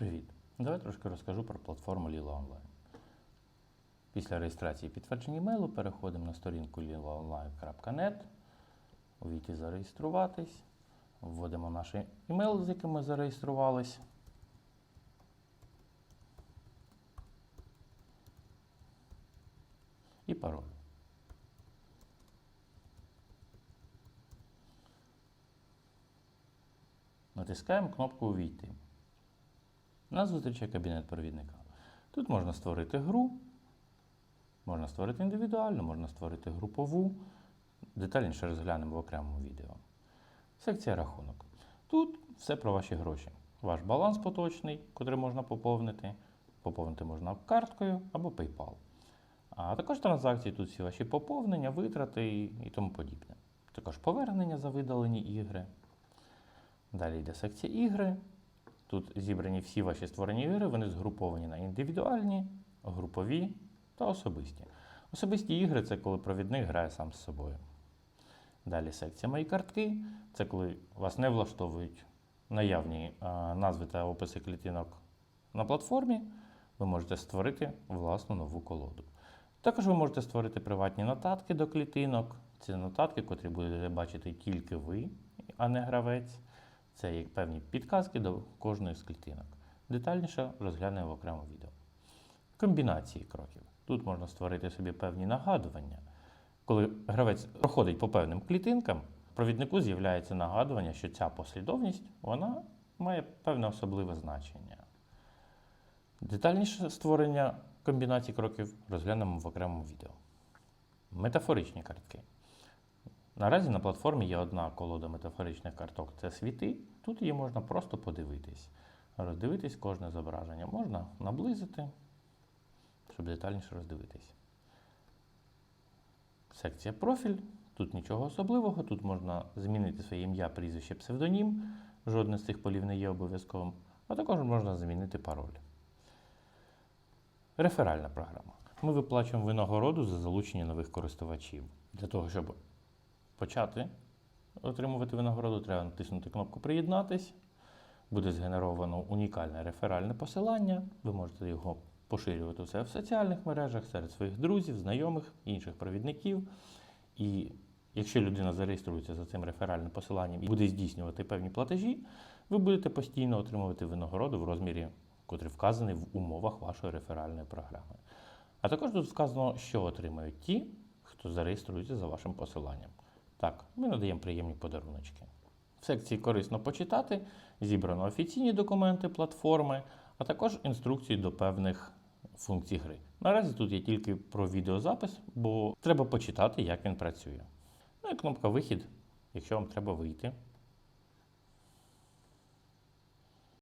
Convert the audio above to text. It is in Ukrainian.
Привіт! Давай трошки розкажу про платформу Lila Online. Після реєстрації і підтвердження імейлу переходимо на сторінку lilaonline.net, увійти зареєструватись, вводимо наш імейл, з яким ми зареєструвались. І пароль. Натискаємо кнопку Увійти. Нас зустрічає кабінет провідника. Тут можна створити гру, можна створити індивідуальну, можна створити групову. Детальніше розглянемо в окремому відео. Секція рахунок. Тут все про ваші гроші. Ваш баланс поточний, котрий можна поповнити. Поповнити можна карткою або PayPal. А також транзакції, тут всі ваші поповнення, витрати і, тому подібне. Також повернення за видалені ігри. Далі йде секція ігри. Тут зібрані всі ваші створені ігри, вони згруповані на індивідуальні, групові та особисті. Особисті ігри це коли провідник грає сам з собою. Далі секція Мої картки це коли вас не влаштовують наявні назви та описи клітинок на платформі, ви можете створити власну нову колоду. Також ви можете створити приватні нотатки до клітинок. Це нотатки, котрі будете бачити тільки ви, а не гравець. Це як певні підказки до кожної з клітинок. Детальніше розглянемо в окремому відео. Комбінації кроків. Тут можна створити собі певні нагадування. Коли гравець проходить по певним клітинкам, провіднику з'являється нагадування, що ця послідовність вона має певне особливе значення. Детальніше створення комбінацій кроків розглянемо в окремому відео. Метафоричні картки. Наразі на платформі є одна колода метафоричних карток це світи. Тут її можна просто подивитись. Роздивитись кожне зображення. Можна наблизити, щоб детальніше роздивитись. Секція профіль. Тут нічого особливого. Тут можна змінити своє ім'я, прізвище, псевдонім. Жодне з цих полів не є обов'язковим. А також можна змінити пароль. Реферальна програма. Ми виплачуємо винагороду за залучення нових користувачів. Для того, щоб почати отримувати винагороду, треба натиснути кнопку Приєднатись. Буде згенеровано унікальне реферальне посилання. Ви можете його поширювати все в соціальних мережах серед своїх друзів, знайомих, інших провідників. І якщо людина зареєструється за цим реферальним посиланням і буде здійснювати певні платежі, ви будете постійно отримувати винагороду в розмірі, котрий вказаний в умовах вашої реферальної програми. А також тут сказано, що отримають ті, хто зареєструється за вашим посиланням. Так, ми надаємо приємні подаруночки. В секції корисно почитати, зібрано офіційні документи платформи, а також інструкції до певних функцій гри. Наразі тут є тільки про відеозапис, бо треба почитати, як він працює. Ну і кнопка Вихід, якщо вам треба вийти